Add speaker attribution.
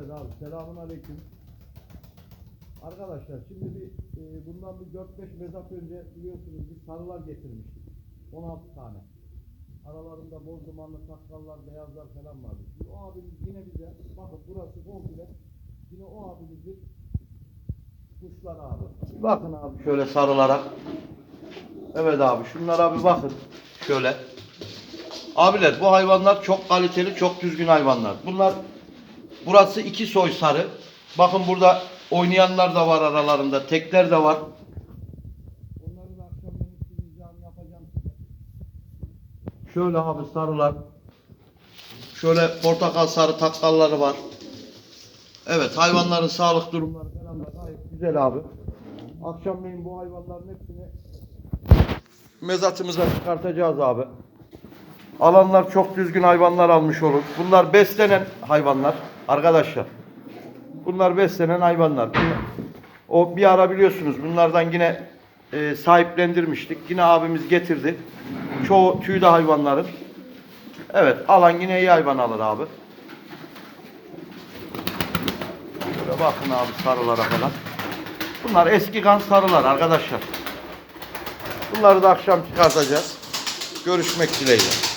Speaker 1: Evet abi selamun aleyküm. Arkadaşlar şimdi bir e, bundan bir 4-5 mezat önce biliyorsunuz bir sarılar getirmiştik. 16 tane. Aralarında boz dumanlı sakkallar, beyazlar falan vardı. Şimdi o abimiz yine bize bakın burası komple yine o abimizin kuşları abi. Bakın abi şöyle sarılara. Evet abi şunlara bir bakın. Şöyle. Abiler bu hayvanlar çok kaliteli, çok düzgün hayvanlar. Bunlar burası iki soy sarı. Bakın burada oynayanlar da var aralarında. Tekler de var. Onları da akşam ben yapacağım size. Şöyle abi sarılar. Şöyle portakal sarı takkalları var. Evet hayvanların sağlık durumları falan da gayet güzel abi. Akşamleyin bu hayvanların hepsini mezatımıza çıkartacağız abi. Alanlar çok düzgün hayvanlar almış olur. Bunlar beslenen hayvanlar arkadaşlar. Bunlar beslenen hayvanlar. O bir ara biliyorsunuz bunlardan yine e, sahiplendirmiştik. Yine abimiz getirdi. Çoğu tüylü hayvanların. Evet alan yine iyi hayvan alır abi. Şöyle bakın abi sarılara falan. Bunlar eski kan sarılar arkadaşlar. Bunları da akşam çıkartacağız. Görüşmek dileğiyle.